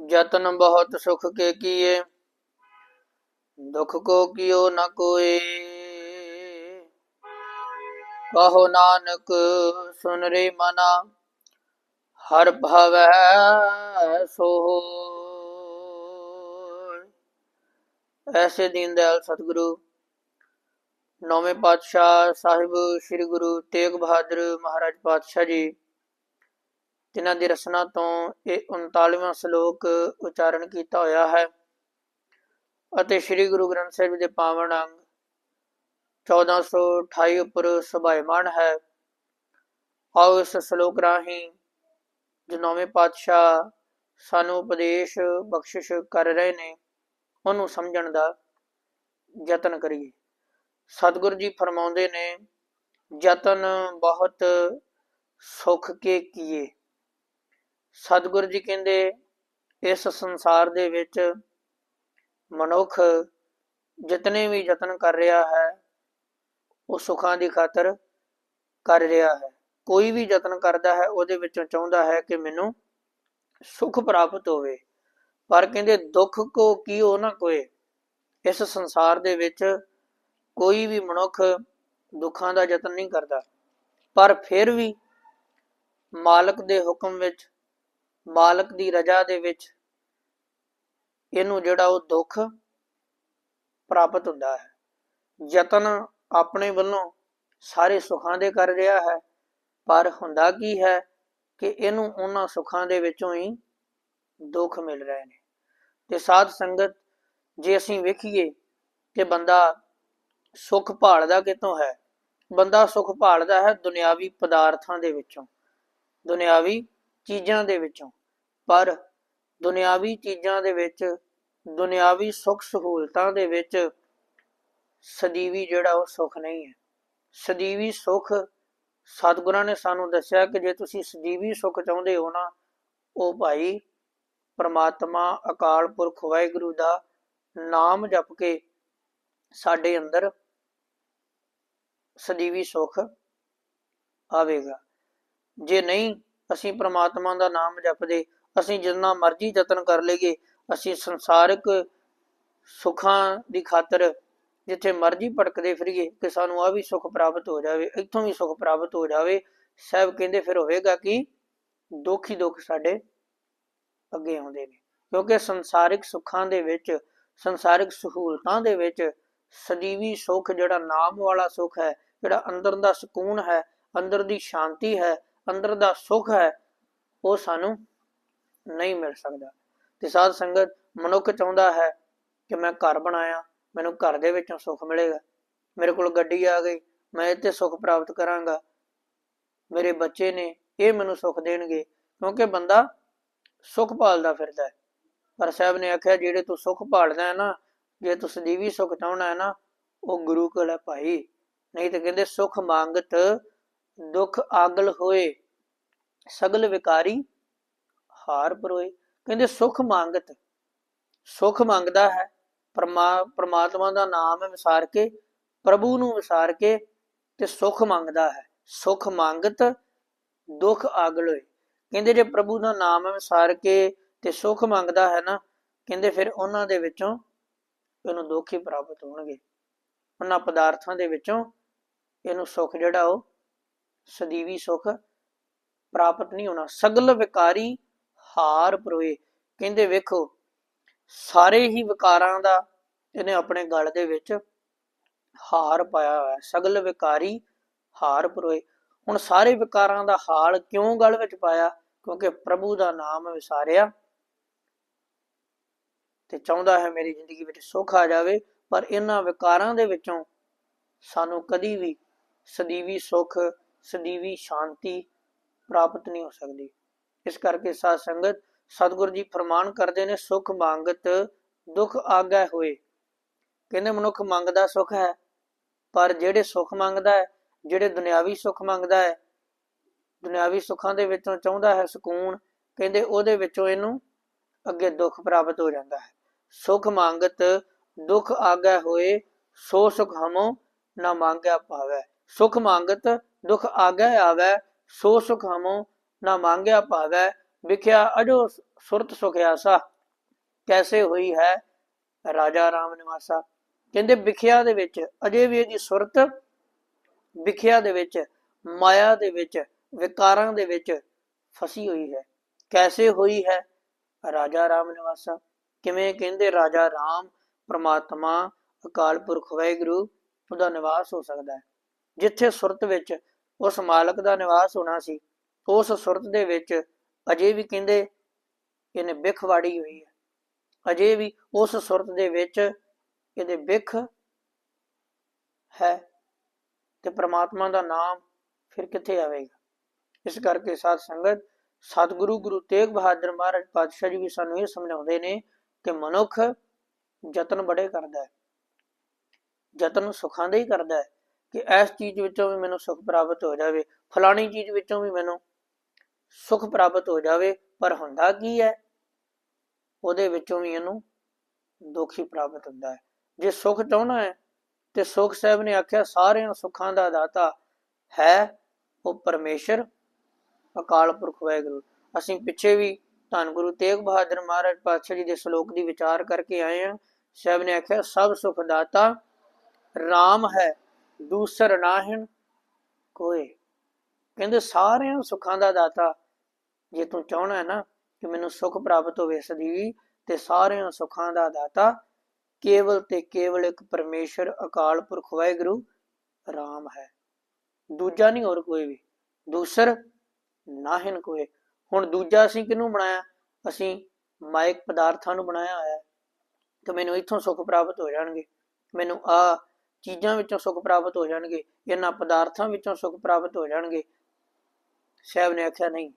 ਯਤਨ ਬਹੁਤ ਸੁਖ ਕੇ ਕੀਏ, ਦੁਖ ਕੋ ਕਿਓ ਨ ਕੋਏ। ਕਹੋ ਨਾਨਕ, ਸੁਨ ਰੇ ਮਨਾ, ਹਰ ਭਵੈ ਸੋ ਐਸੇ ਦੀਨ ਦਇਆਲ ਸਤਿਗੁਰੂ, ਨੌਵੇਂ ਪਾਤਸ਼ਾਹ ਸਾਹਿਬ ਸ੍ਰੀ ਗੁਰੂ ਤੇਗ ਬਹਾਦਰ ਮਹਾਰਾਜ ਪਾਤਸ਼ਾਹ ਜੀ ਜਿਨ੍ਹਾਂ ਦੀ ਰਸਨਾ ਤੋਂ ਇਹ 39ਵਾਂ ਸ਼ਲੋਕ ਉਚਾਰਨ ਕੀਤਾ ਹੋਇਆ ਹੈ। ਅਤੇ ਸ੍ਰੀ ਗੁਰੂ ਗ੍ਰੰਥ ਸਾਹਿਬ ਜੀ ਦੇ ਪਾਵਨ ਅੰਗ 1428 ਉੱਪਰ ਸੁਭਾਇਮਾਨ ਹੈ। ਆਓ ਇਸ ਸ਼ਲੋਕ ਰਾਹੀਂ ਜੋ ਨੌਵੇਂ ਪਾਤਸ਼ਾਹ ਸਾਨੂੰ ਉਪਦੇਸ਼, ਬਖਸ਼ਿਸ਼ ਕਰ ਰਹੇ ਨੇ, ਉਹਨੂੰ ਸਮਝਣ ਦਾ ਯਤਨ ਕਰੀਏ। ਸਤਿਗੁਰੂ ਜੀ ਫਰਮਾਉਂਦੇ ਨੇ, ਯਤਨ ਬਹੁਤ ਸੁਖ ਕੇ ਕੀਏ। ਸਤਿਗੁਰੂ ਜੀ ਕਹਿੰਦੇ, ਇਸ ਸੰਸਾਰ ਦੇ ਵਿੱਚ ਮਨੁੱਖ ਜਿਤਨੇ ਵੀ ਯਤਨ ਕਰ ਰਿਹਾ ਹੈ, ਉਹ ਸੁੱਖਾਂ ਦੀ ਖਾਤਰ ਕਰ ਰਿਹਾ ਹੈ। ਕੋਈ ਵੀ ਯਤਨ ਕਰਦਾ ਹੈ, ਉਹਦੇ ਵਿੱਚੋਂ ਚਾਹੁੰਦਾ ਹੈ ਕਿ ਮੈਨੂੰ ਸੁਖ ਪ੍ਰਾਪਤ ਹੋਵੇ। ਪਰ ਕਹਿੰਦੇ, ਦੁੱਖ ਕੋ ਕੀ ਉਹ ਨਾ ਕੋਏ? ਇਸ ਸੰਸਾਰ ਦੇ ਵਿੱਚ ਕੋਈ ਵੀ ਮਨੁੱਖ ਦੁੱਖਾਂ ਦਾ ਯਤਨ ਨਹੀਂ ਕਰਦਾ। ਪਰ ਫਿਰ ਵੀ ਮਾਲਕ ਦੇ ਹੁਕਮ ਵਿੱਚ ਮਾਲਕ ਦੀ ਰਜ਼ਾ ਦੇ ਵਿੱਚ ਇਹਨੂੰ ਜਿਹੜਾ ਉਹ ਦੁੱਖ ਪ੍ਰਾਪਤ ਹੁੰਦਾ ਹੈ। ਯਤਨ ਆਪਣੇ ਵੱਲੋਂ ਸਾਰੇ ਸੁੱਖਾਂ ਦੇ ਕਰ ਰਿਹਾ ਹੈ, ਪਰ ਹੁੰਦਾ ਕੀ ਹੈ ਕਿ ਇਹਨੂੰ ਉਹਨਾਂ ਸੁੱਖਾਂ ਦੇ ਵਿੱਚੋਂ ਹੀ ਦੁੱਖ ਮਿਲ ਰਹੇ ਨੇ। ਤੇ ਸਾਧ ਸੰਗਤ, ਜੇ ਅਸੀਂ ਵੇਖੀਏ ਕਿ ਬੰਦਾ ਸੁੱਖ ਭਾਲਦਾ ਕਿਤੋਂ ਹੈ, ਬੰਦਾ ਸੁੱਖ ਭਾਲਦਾ ਹੈ ਦੁਨਿਆਵੀ ਪਦਾਰਥਾਂ ਦੇ ਵਿੱਚੋਂ, ਦੁਨਿਆਵੀ ਚੀਜ਼ਾਂ ਦੇ ਵਿੱਚੋਂ। ਪਰ ਦੁਨਿਆਵੀ ਚੀਜ਼ਾਂ ਦੇ ਵਿੱਚ, ਦੁਨਿਆਵੀ ਸੁੱਖ ਸਹੂਲਤਾਂ ਦੇ ਵਿੱਚ ਸਦੀਵੀ ਜਿਹੜਾ ਉਹ ਸੁੱਖ ਨਹੀਂ ਹੈ। ਸਦੀਵੀ ਸੁੱਖ ਸਤਿਗੁਰਾਂ ਨੇ ਸਾਨੂੰ ਦੱਸਿਆ ਕਿ ਜੇ ਤੁਸੀਂ ਸਦੀਵੀ ਸੁੱਖ ਚਾਹੁੰਦੇ ਹੋ ਨਾ, ਉਹ ਭਾਈ ਪਰਮਾਤਮਾ, ਅਕਾਲ ਪੁਰਖ, ਵਾਹਿਗੁਰੂ ਦਾ ਨਾਮ ਜਪ ਕੇ ਸਾਡੇ ਅੰਦਰ ਸਦੀਵੀ ਸੁੱਖ ਆਵੇਗਾ। ਜੇ ਨਹੀਂ, ਅਸੀਂ ਪ੍ਰਮਾਤਮਾ ਦਾ ਨਾਮ ਜਪਦੇ ਅਸੀਂ ਜਿੰਨਾ ਮਰਜ਼ੀ ਯਤਨ ਕਰ ਲਈਏ, ਅਸੀਂ ਸੰਸਾਰਿਕ ਸੁੱਖਾਂ ਦੀ ਖਾਤਰ ਜਿੱਥੇ ਮਰਜ਼ੀ ਭਟਕਦੇ ਫਿਰੀਏ, ਕਿ ਸਾਨੂੰ ਆ ਵੀ ਸੁੱਖ ਪ੍ਰਾਪਤ ਹੋ ਜਾਵੇ, ਇੱਥੋਂ ਵੀ ਸੁੱਖ ਪ੍ਰਾਪਤ ਹੋ ਜਾਵੇ। ਸਭ ਕਹਿੰਦੇ ਫਿਰ ਹੋਵੇਗਾ ਕਿ ਦੁੱਖ ਹੀ ਦੁੱਖ ਸਾਡੇ ਅੱਗੇ ਆਉਂਦੇ ਨੇ, ਕਿਉਂਕਿ ਸੰਸਾਰਿਕ ਸੁੱਖਾਂ ਦੇ ਵਿੱਚ, ਸੰਸਾਰਿਕ ਸਹੂਲਤਾਂ ਦੇ ਵਿੱਚ ਸਦੀਵੀ ਸੁੱਖ ਜਿਹੜਾ ਨਾਮ ਵਾਲਾ ਸੁੱਖ ਹੈ, ਜਿਹੜਾ ਅੰਦਰ ਦਾ ਸਕੂਨ ਹੈ, ਅੰਦਰ ਦੀ ਸ਼ਾਂਤੀ ਹੈ, ਅੰਦਰ ਦਾ ਸੁੱਖ ਹੈ, ਉਹ ਸਾਨੂੰ ਨਹੀਂ ਮਿਲ ਸਕਦਾ। ਤੇ ਸਾਧ ਸੰਗਤ ਮਨੁੱਖ ਚਾਹੁੰਦਾ ਹੈ ਕਿ ਮੈਂ ਘਰ ਬਣਾਇਆ, ਮੈਨੂੰ ਘਰ ਦੇ ਵਿੱਚੋਂ ਸੁੱਖ ਮਿਲੇਗਾ। ਮੇਰੇ ਕੋਲ ਗੱਡੀ ਆ ਗਈ, ਮੈਂ ਇੱਥੇ ਸੁੱਖ ਪ੍ਰਾਪਤ ਕਰਾਂਗਾ। ਮੇਰੇ ਬੱਚੇ ਨੇ ਇਹ ਮੈਨੂੰ ਸੁੱਖ ਦੇਣਗੇ, ਕਿਉਂਕਿ ਬੰਦਾ ਸੁੱਖ ਭਾਲਦਾ ਫਿਰਦਾ ਹੈ। ਪਰ ਸਾਹਿਬ ਨੇ ਆਖਿਆ, ਜਿਹੜੇ ਤੂੰ ਸੁੱਖ ਭਾਲਦਾ ਹੈ ਨਾ, ਜੇ ਤੂੰ ਸਦੀਵੀ ਸੁੱਖ ਚਾਹਣਾ ਹੈ ਨਾ, ਉਹ ਗੁਰੂ ਕੋਲ ਹੈ ਭਾਈ। ਨਹੀਂ ਤੇ ਕਹਿੰਦੇ, ਸੁਖ ਮੰਗਤ ਦੁੱਖ ਆਗਲ ਹੋਏ, ਸਗਲ ਵਿਕਾਰੀ ਹਾਰ ਪਰੋਏ। ਕਹਿੰਦੇ, ਸੁਖ ਮੰਗਤ, ਸੁਖ ਮੰਗਦਾ ਹੈ। ਪਰਮਾ ਦਾ ਨਾਮ ਵਿਸਾਰ ਕੇ, ਪ੍ਰਭੂ ਨੂੰ ਵਿਸਾਰ ਕੇ ਤੇ ਸੁਖ ਮੰਗਦਾ ਹੈ। ਸੁਖ ਮੰਗਤ, ਦੁਖ ਆਗਲ ਕਹਿੰਦੇ, ਜੇ ਪ੍ਰਭੂ ਦਾ ਨਾਮ ਵਿਸਾਰ ਕੇ ਤੇ ਸੁਖ ਮੰਗਦਾ ਹੈ ਨਾ, ਕਹਿੰਦੇ, ਫਿਰ ਉਹਨਾਂ ਦੇ ਵਿੱਚੋਂ ਇਹਨੂੰ ਦੁੱਖ ਹੀ ਪ੍ਰਾਪਤ ਹੋਣਗੇ। ਉਹਨਾਂ ਪਦਾਰਥਾਂ ਦੇ ਵਿੱਚੋਂ ਇਹਨੂੰ ਸੁੱਖ ਜਿਹੜਾ ਉਹ, ਸਦੀਵੀ ਸੁੱਖ ਪ੍ਰਾਪਤ ਨਹੀਂ ਹੋਣਾ। ਸਗਲ ਵਿਕਾਰੀ ਹਾਰ ਪਰੋਏ। ਕਹਿੰਦੇ ਵੇਖੋ, ਸਾਰੇ ਹੀ ਵਿਕਾਰਾਂ ਦਾ ਇਹਨੇ ਆਪਣੇ ਗਲ ਦੇ ਵਿੱਚ ਹਾਰ ਪਾਇਆ ਹੋਇਆ। ਸਗਲ ਵਿਕਾਰੀ ਹਾਰ ਪਰੋਏ। ਹੁਣ ਸਾਰੇ ਵਿਕਾਰਾਂ ਦਾ ਹਾਲ ਕਿਉਂ ਗਲ ਵਿੱਚ ਪਾਇਆ? ਕਿਉਂਕਿ ਪ੍ਰਭੂ ਦਾ ਨਾਮ ਵਿਸਾਰਿਆ ਤੇ ਚਾਹੁੰਦਾ ਹੈ ਮੇਰੀ ਜ਼ਿੰਦਗੀ ਵਿੱਚ ਸੁੱਖ ਆ ਜਾਵੇ। ਪਰ ਇਹਨਾਂ ਵਿਕਾਰਾਂ ਦੇ ਵਿੱਚੋਂ ਸਾਨੂੰ ਕਦੀ ਵੀ ਸਦੀਵੀ ਸੁੱਖ, ਸਦੀਵੀ ਸ਼ਾਂਤੀ ਪ੍ਰਾਪਤ ਨਹੀਂ ਹੋ ਸਕਦੀ। ਇਸ ਕਰਕੇ ਸਾਧ ਸੰਗਤ ਸਤਿਗੁਰੂ ਜੀ ਫਰਮਾਨ ਕਰਦੇ ਨੇ, ਸੁਖ ਮੰਗਤ, ਦੁੱਖ ਆਗਾ ਹੋਏ। ਕਹਿੰਦੇ ਮਨੁੱਖ ਮੰਗਦਾ ਸੁਖ ਹੈ, ਪਰ ਜਿਹੜੇ ਸੁਖ ਮੰਗਦਾ ਹੈ, ਜਿਹੜੇ ਦੁਨਿਆਵੀ ਸੁਖ ਮੰਗਦਾ ਹੈ, ਦੁਨਿਆਵੀ ਸੁੱਖਾਂ ਦੇ ਵਿੱਚੋਂ ਚਾਹੁੰਦਾ ਹੈ ਸਕੂਨ, ਕਹਿੰਦੇ ਉਹਦੇ ਵਿੱਚੋਂ ਇਹਨੂੰ ਅੱਗੇ ਦੁੱਖ ਪ੍ਰਾਪਤ ਹੋ ਜਾਂਦਾ ਹੈ। ਸੁਖ ਮੰਗਤ, ਦੁੱਖ ਆਗਾ ਹੋਏ, ਸੋ ਸੁਖ ਹਮੋ ਨਾ ਮੰਗਿਆ ਪਾਵੈ ਸੁਖ ਮੰਗਤ, ਦੁੱਖ ਆਗਾ ਆਵੈ, ਸੋ ਸੁਖ ਹਮੋ ਨਾ ਮੰਗਿਆ ਪਾਵੈ ਵਿਖਿਆ ਅਜੋ ਸੁਰਤ ਸੁਖਿਆਸਾ। ਕੈਸੇ ਹੋਈ ਹੈ ਰਾਜਾ ਰਾਮ ਨਿਵਾਸਾ ਕਹਿੰਦੇ ਵਿਖਿਆ ਦੇ ਵਿੱਚ, ਅਜੇ ਵੀ ਇਹਦੀ ਸੁਰਤ ਵਿਖਿਆ ਦੇ ਵਿੱਚ, ਮਾਇਆ ਦੇ ਵਿੱਚ, ਵਿਕਾਰਾਂ ਦੇ ਵਿੱਚ ਫਸੀ ਹੋਈ ਹੈ। ਕੈਸੇ ਹੋਈ ਹੈ ਰਾਜਾ ਰਾਮ ਨਿਵਾਸਾ ਕਿਵੇਂ ਕਹਿੰਦੇ ਰਾਜਾ ਰਾਮ, ਪ੍ਰਮਾਤਮਾ, ਅਕਾਲ ਪੁਰਖ ਵਾਹਿਗੁਰੂ, ਉਹਦਾ ਨਿਵਾਸ ਹੋ ਸਕਦਾ ਹੈ। ਜਿੱਥੇ ਸੁਰਤ ਵਿੱਚ ਉਸ ਮਾਲਕ ਦਾ ਨਿਵਾਸ ਹੋਣਾ ਸੀ ਉਸ ਸੁਰਤ ਦੇ ਵਿੱਚ ਅਜੇ ਵੀ ਕਹਿੰਦੇ ਇਹਨੇ ਬਿਖ ਵਾੜੀ ਹੋਈ ਹੈ। ਅਜੇ ਵੀ ਉਸ ਸੁਰਤ ਦੇ ਵਿੱਚ ਇਹਦੇ ਬਿਖ ਹੈ ਤੇ ਪ੍ਰਮਾਤਮਾ ਦਾ ਨਾਮ ਫਿਰ ਕਿੱਥੇ ਆਵੇਗਾ? ਇਸ ਕਰਕੇ ਸਾਧ ਸੰਗਤ, ਸਤਿਗੁਰੂ ਗੁਰੂ ਤੇਗ ਬਹਾਦਰ ਮਹਾਰਾਜ ਪਾਤਸ਼ਾਹ ਜੀ ਵੀ ਸਾਨੂੰ ਇਹ ਸਮਝਾਉਂਦੇ ਨੇ ਕਿ ਮਨੁੱਖ ਯਤਨ ਬੜੇ ਕਰਦਾ ਹੈ। ਯਤਨ ਸੁਖਾਂ ਦੇ ਹੀ ਕਰਦਾ ਹੈ ਕਿ ਇਸ ਚੀਜ਼ ਵਿੱਚੋਂ ਵੀ ਮੈਨੂੰ ਸੁਖ ਪ੍ਰਾਪਤ ਹੋ ਜਾਵੇ, ਫਲਾਣੀ ਚੀਜ਼ ਵਿੱਚੋਂ ਵੀ ਮੈਨੂੰ ਸੁਖ ਪ੍ਰਾਪਤ ਹੋ ਜਾਵੇ, ਪਰ ਹੁੰਦਾ ਕੀ ਹੈ? ਉਹਦੇ ਵਿੱਚੋਂ ਵੀ ਇਹਨੂੰ ਦੁੱਖ ਹੀ ਪ੍ਰਾਪਤ ਹੁੰਦਾ ਹੈ। ਜੇ ਸੁਖ ਚਾਹਣਾ ਹੈ, ਤੇ ਸੁਖ ਸਾਹਿਬ ਨੇ ਆਖਿਆ, ਸਾਰਿਆਂ ਸੁੱਖਾਂ ਦਾ ਦਾਤਾ ਹੈ, ਉਹ ਪਰਮੇਸ਼ਰ, ਅਕਾਲ ਪੁਰਖ ਵਾਹਿਗੁਰੂ। ਅਸੀਂ ਪਿੱਛੇ ਵੀ ਧੰਨ ਗੁਰੂ ਤੇਗ ਬਹਾਦਰ ਮਹਾਰਾਜ ਪਾਤਸ਼ਾਹ ਜੀ ਦੇ ਸ਼ਲੋਕ ਦੀ ਵਿਚਾਰ ਕਰਕੇ ਆਏ ਹਾਂ। ਸਾਹਿਬ ਨੇ ਆਖਿਆ, ਸਭ ਸੁਖ ਦਾਤਾ RAM ਹੈ, ਦੂਸਰ ਨਾਹਿਣ ਕੋਏ। ਕਹਿੰਦੇ, ਸਾਰਿਆਂ ਸੁੱਖਾਂ ਦਾ ਦਾਤਾ ਜੇ ਤੂੰ ਚਾਹਣਾ ਹੈ ਨਾ ਕਿ ਮੈਨੂੰ ਸੁਖ ਪ੍ਰਾਪਤ ਹੋਵੇ ਸਦੀਵੀ ਤੇ ਸਾਰਿਆਂ ਸੁੱਖਾਂ ਦਾ ਦਾਤਾ, ਕੇਵਲ ਤੇ ਕੇਵਲ ਇੱਕ ਪਰਮੇਸ਼ਰ, ਅਕਾਲ ਪੁਰਖ ਵਾਹਿਗੁਰੂ ਰਾਮ ਹੈ। ਦੂਜਾ ਨਹੀਂ ਹੋਰ ਕੋਈ ਵੀ। ਦੂਸਰ ਨਾਹਿਨ ਕੋਈ। ਹੁਣ ਦੂਜਾ ਅਸੀਂ ਕਿਹਨੂੰ ਬਣਾਇਆ? ਅਸੀਂ ਮਾਇਕ ਪਦਾਰਥਾਂ ਨੂੰ ਬਣਾਇਆ ਹੋਇਆ ਹੈ। ਕਿ ਮੈਨੂੰ ਇੱਥੋਂ ਸੁੱਖ ਪ੍ਰਾਪਤ ਹੋ ਜਾਣਗੇ। ਮੈਨੂੰ ਆ ਚੀਜ਼ਾਂ ਵਿੱਚੋਂ ਸੁੱਖ ਪ੍ਰਾਪਤ ਹੋ ਜਾਣਗੇ। ਇਹਨਾਂ ਪਦਾਰਥਾਂ ਵਿੱਚੋਂ ਸੁੱਖ ਪ੍ਰਾਪਤ ਹੋ ਜਾਣਗੇ। ਸਾਹਿਬ ਨੇ ਆਖਿਆ, ਨਹੀਂ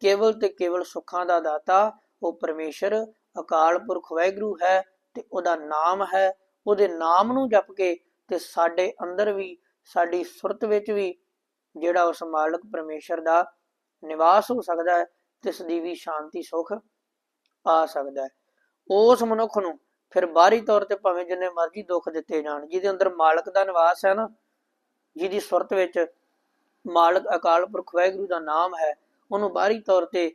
ਕੇਵਲ ਤੇ ਕੇਵਲ ਸੁੱਖਾਂ ਦਾ ਦਾਤਾ, ਉਹ ਪਰਮੇਸ਼ਰ, ਅਕਾਲ ਪੁਰਖ ਵਾਹਿਗੁਰੂ ਹੈ ਤੇ ਉਹਦਾ ਨਾਮ ਹੈ। ਉਹਦੇ ਨਾਮ ਨੂੰ ਜਪ ਕੇ ਤੇ ਸਾਡੇ ਅੰਦਰ ਵੀ, ਸਾਡੀ ਸੁਰਤ ਵਿੱਚ ਵੀ ਜਿਹੜਾ ਉਸ ਮਾਲਕ ਪਰਮੇਸ਼ਰ ਦਾ ਨਿਵਾਸ ਹੋ ਸਕਦਾ ਹੈ ਤੇ ਸਦੀਵੀ ਸ਼ਾਂਤੀ, ਸੁਖ ਆ ਸਕਦਾ ਹੈ। ਉਸ ਮਨੁੱਖ ਨੂੰ ਫਿਰ ਬਾਹਰੀ ਤੌਰ ਤੇ ਭਾਵੇਂ ਜਿੰਨੇ ਮਰਜ਼ੀ ਦੁੱਖ ਦਿੱਤੇ ਜਾਣ, ਜਿਹਦੇ ਅੰਦਰ ਮਾਲਕ ਦਾ ਨਿਵਾਸ ਹੈ ਨਾ, ਜਿਹਦੀ ਸੁਰਤ ਵਿੱਚ ਮਾਲਕ ਅਕਾਲ ਪੁਰਖ ਵਾਹਿਗੁਰੂ ਦਾ ਨਾਮ ਹੈ ਉਹਨੂੰ ਬਾਹਰੀ ਤੌਰ ਤੇ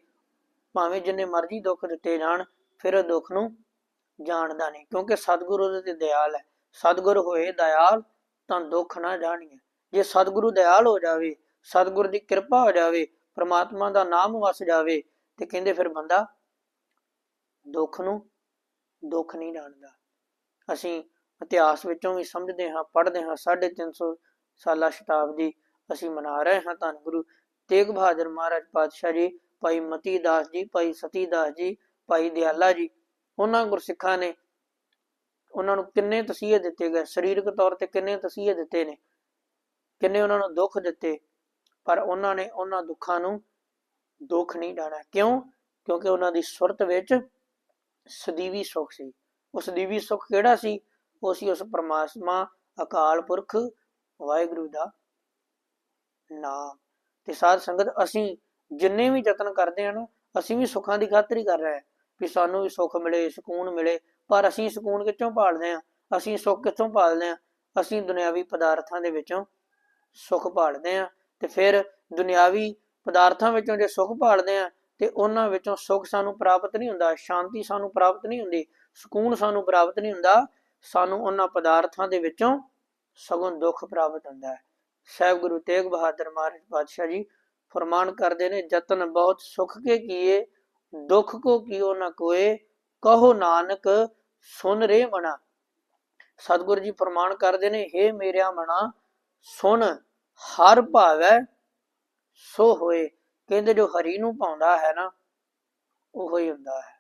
ਭਾਵੇਂ ਜਿੰਨੇ ਮਰਜ਼ੀ ਦੁੱਖ ਦਿੱਤੇ ਜਾਣ, ਫਿਰ ਉਹ ਦੁੱਖ ਨੂੰ ਜਾਣਦਾ ਨਹੀਂ, ਕਿਉਂਕਿ ਸਤਿਗੁਰੂ ਉਹਦੇ ਤੇ ਦਿਆਲ ਹੈ। ਸਤਿਗੁਰ ਹੋਏ ਦਇਆਲ ਤਾਂ ਦੁੱਖ ਨਾ ਜਾਣੀਏ। ਜੇ ਸਤਿਗੁਰੂ ਦਇਆਲ ਹੋ ਜਾਵੇ, ਸਤਿਗੁਰ ਦੀ ਕਿਰਪਾ ਹੋ ਜਾਵੇ, ਪ੍ਰਮਾਤਮਾ ਦਾ ਨਾਮ ਵਸ ਜਾਵੇ, ਤੇ ਕਹਿੰਦੇ ਫਿਰ ਬੰਦਾ ਦੁੱਖ ਨੂੰ ਦੁੱਖ ਨਹੀਂ ਜਾਣਦਾ। ਅਸੀਂ ਇਤਿਹਾਸ ਵਿੱਚੋਂ ਵੀ ਸਮਝਦੇ ਹਾਂ, ਪੜ੍ਹਦੇ ਹਾਂ 350 ਸਾਲਾ ਸ਼ਤਾਬਦੀ ਅਸੀਂ ਮਨਾ ਰਹੇ ਹਾਂ ਧੰਨ ਗੁਰੂ। ਤੇਗ ਬਹਾਦਰ ਮਹਾਰਾਜ ਪਾਤਸ਼ਾਹ ਜੀ, ਭਾਈ ਮਤੀ ਦਾਸ ਜੀ, ਭਾਈ ਸਤੀ ਦਾਸ ਜੀ, ਭਾਈ ਦਿਆਲਾ ਜੀ, ਉਹਨਾਂ ਗੁਰਸਿੱਖਾਂ ਨੇ ਉਹਨਾਂ ਨੂੰ ਕਿੰਨੇ ਤਸੀਹੇ ਦਿੱਤੇ ਗਏ, ਸਰੀਰਕ ਤੌਰ ਤੇ ਕਿੰਨੇ ਤਸੀਹੇ ਦਿੱਤੇ ਨੇ, ਕਿੰਨੇ ਉਹਨਾਂ ਨੂੰ ਦੁੱਖ ਦਿੱਤੇ, ਪਰ ਉਹਨਾਂ ਨੇ ਉਹਨਾਂ ਦੁੱਖਾਂ ਨੂੰ ਦੁੱਖ ਨਹੀਂ ਡਾਣਾ ਕਿਉਂ? ਕਿਉਂਕਿ ਉਹਨਾਂ ਦੀ ਸੁਰਤ ਵਿੱਚ ਸਦੀਵੀ ਸੁਖ ਸੀ। ਉਸ ਸਦੀਵੀ ਸੁਖ ਕਿਹੜਾ ਸੀ? ਉਹ ਸੀ ਉਸ ਪਰਮਾਤਮਾ ਅਕਾਲ ਪੁਰਖ ਵਾਹਿਗੁਰੂ ਦਾ ਨਾਮ। ਤੇ ਸਾਧ ਸੰਗਤ ਅਸੀਂ ਜਿੰਨੇ ਵੀ ਯਤਨ ਕਰਦੇ ਹਾਂ ਨਾ, ਅਸੀਂ ਵੀ ਸੁੱਖਾਂ ਦੀ ਖਾਤਰ ਹੀ ਕਰ ਰਹੇ ਹਾਂ ਵੀ ਸਾਨੂੰ ਵੀ ਸੁੱਖ ਮਿਲੇ, ਸਕੂਨ ਮਿਲੇ, ਪਰ ਅਸੀਂ ਸਕੂਨ ਕਿੱਥੋਂ ਭਾਲਦੇ ਹਾਂ? ਅਸੀਂ ਸੁੱਖ ਕਿੱਥੋਂ ਭਾਲਦੇ ਹਾਂ? ਅਸੀਂ ਦੁਨਿਆਵੀ ਪਦਾਰਥਾਂ ਦੇ ਵਿੱਚੋਂ ਸੁੱਖ ਭਾਲਦੇ ਹਾਂ ਤੇ ਫਿਰ ਦੁਨਿਆਵੀ ਪਦਾਰਥਾਂ ਵਿੱਚੋਂ ਜੇ ਸੁੱਖ ਭਾਲਦੇ ਹਾਂ ਤੇ ਉਹਨਾਂ ਵਿੱਚੋਂ ਸੁੱਖ ਸਾਨੂੰ ਪ੍ਰਾਪਤ ਨਹੀਂ ਹੁੰਦਾ, ਸ਼ਾਂਤੀ ਸਾਨੂੰ ਪ੍ਰਾਪਤ ਨਹੀਂ ਹੁੰਦੀ, ਸਕੂਨ ਸਾਨੂੰ ਪ੍ਰਾਪਤ ਨਹੀਂ ਹੁੰਦਾ, ਸਾਨੂੰ ਉਹਨਾਂ ਪਦਾਰਥਾਂ ਦੇ ਵਿੱਚੋਂ ਸਗੋਂ ਦੁੱਖ ਪ੍ਰਾਪਤ ਹੁੰਦਾ ਹੈ। ਸਾਹਿਬ ਗੁਰੂ ਤੇਗ ਬਹਾਦਰ ਮਹਾਰਾਜ ਪਾਤਸ਼ਾਹ ਜੀ ਫਰਮਾਨ ਕਰਦੇ ਨੇ, ਜਤਨ ਬਹੁਤ ਸੁਖ ਕੇ ਕੀਏ, ਦੁੱਖ ਕੋ ਕੀਓ ਨਾ ਕੋਏ, ਕਹੋ ਨਾਨਕ, ਸੁਨ ਰੇ ਮਣਾ ਸਤਿਗੁਰ ਜੀ ਫਰਮਾਨ ਕਰਦੇ ਨੇ हे ਮੇਰਿਆ ਮਣਾ ਸੁਣ ਹਰ ਭਾਵੈ ਸੋ ਹੋਏ। ਕਹਿੰਦੇ, ਜੋ ਹਰੀ ਨੂੰ ਪਾਉਂਦਾ ਹੈ ਨਾ, ਉਹ ਹੀ ਹੁੰਦਾ ਹੈ।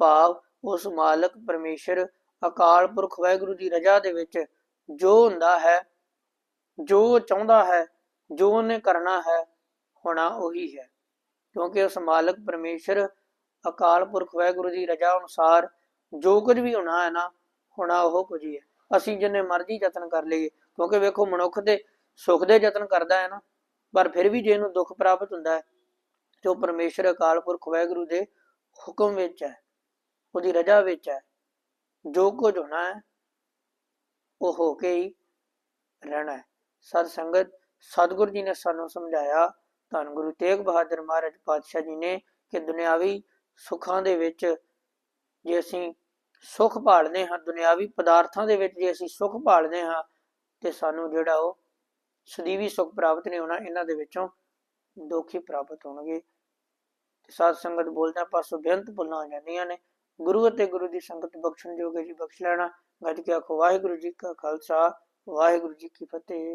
ਭਾਵ ਉਸ ਮਾਲਕ ਪਰਮੇਸ਼ਰ, ਅਕਾਲ ਪੁਰਖ ਵਾਹਿਗੁਰੂ ਦੀ ਰਜਾ ਦੇ ਵਿੱਚ ਜੋ ਹੁੰਦਾ ਹੈ ਜੋ ਚਾਹੁੰਦਾ ਹੈ, ਜੋ ਉਹਨੇ ਕਰਨਾ ਹੈ, ਹੋਣਾ ਉਹੀ ਹੈ। ਕਿਉਂਕਿ ਉਸ ਮਾਲਕ ਪਰਮੇਸ਼ਰ, ਅਕਾਲ ਪੁਰਖ, ਵਾਹਿਗੁਰੂ ਦੀ ਰਜਾ ਅਨੁਸਾਰ ਜੋ ਕੁਝ ਵੀ ਹੋਣਾ ਹੈ ਨਾ, ਹੋਣਾ ਉਹ ਕੁਝ ਹੀ ਹੈ। ਅਸੀਂ ਜਿੰਨੇ ਮਰਜ਼ੀ ਯਤਨ ਕਰ ਲਈਏ, ਕਿਉਂਕਿ ਵੇਖੋ ਮਨੁੱਖ ਦੇ ਸੁਖ ਦੇ ਯਤਨ ਕਰਦਾ ਹੈ ਨਾ, ਪਰ ਫਿਰ ਵੀ ਜੇ ਇਹਨੂੰ ਦੁੱਖ ਪ੍ਰਾਪਤ ਹੁੰਦਾ ਹੈ, ਤੇ ਉਹ ਪਰਮੇਸ਼ਰ, ਅਕਾਲ ਪੁਰਖ, ਵਾਹਿਗੁਰੂ ਦੇ ਹੁਕਮ ਵਿੱਚ ਹੈ, ਉਹਦੀ ਰਜਾ ਵਿੱਚ ਹੈ। ਜੋ ਕੁਝ ਹੋਣਾ ਹੈ, ਉਹ ਹੋ ਕੇ ਹੀ ਰਹਿਣਾ ਹੈ। ਸਤ ਸੰਗਤ ਸਤਿਗੁਰੂ ਜੀ ਨੇ ਸਾਨੂੰ ਸਮਝਾਇਆ, ਧੰਨ ਗੁਰੂ ਤੇਗ ਬਹਾਦਰ ਮਹਾਰਾਜ ਪਾਤਸ਼ਾਹ ਜੀ ਨੇ ਕਿ ਦੁਨਿਆਵੀ ਸੁੱਖਾਂ ਦੇ ਵਿੱਚ ਜੇ ਅਸੀਂ ਸੁੱਖ ਭਾਲਦੇ ਹਾਂ, ਦੁਨਿਆਵੀ ਪਦਾਰਥਾਂ ਦੇ ਵਿੱਚ ਜੇ ਅਸੀਂ ਸੁੱਖ ਭਾਲਦੇ ਹਾਂ, ਤੇ ਸਾਨੂੰ ਜਿਹੜਾ ਉਹ ਸਦੀਵੀ ਸੁੱਖ ਪ੍ਰਾਪਤ ਨਹੀਂ ਹੋਣਾ, ਇਹਨਾਂ ਦੇ ਵਿੱਚੋਂ ਦੁੱਖ ਹੀ ਪ੍ਰਾਪਤ ਹੋਣਗੇ। ਤੇ ਸਾਧ ਸੰਗਤ ਬੋਲਦਿਆਂ ਪਾਸੋਂ ਬੇਅੰਤ ਭੁੱਲਾਂ ਆ ਜਾਂਦੀਆਂ ਨੇ। ਗੁਰੂ ਅਤੇ ਗੁਰੂ ਦੀ ਸੰਗਤ ਬਖਸ਼ਣ ਜੋਗੇ ਜੀ ਬਖਸ਼ ਲੈਣਾ। ਗੱਜ ਕੇ ਆਖੋ, ਵਾਹਿਗੁਰੂ ਜੀ ਕਾ ਖਾਲਸਾ, ਵਾਹਿਗੁਰੂ ਜੀ ਕੀ ਫਤਿਹ।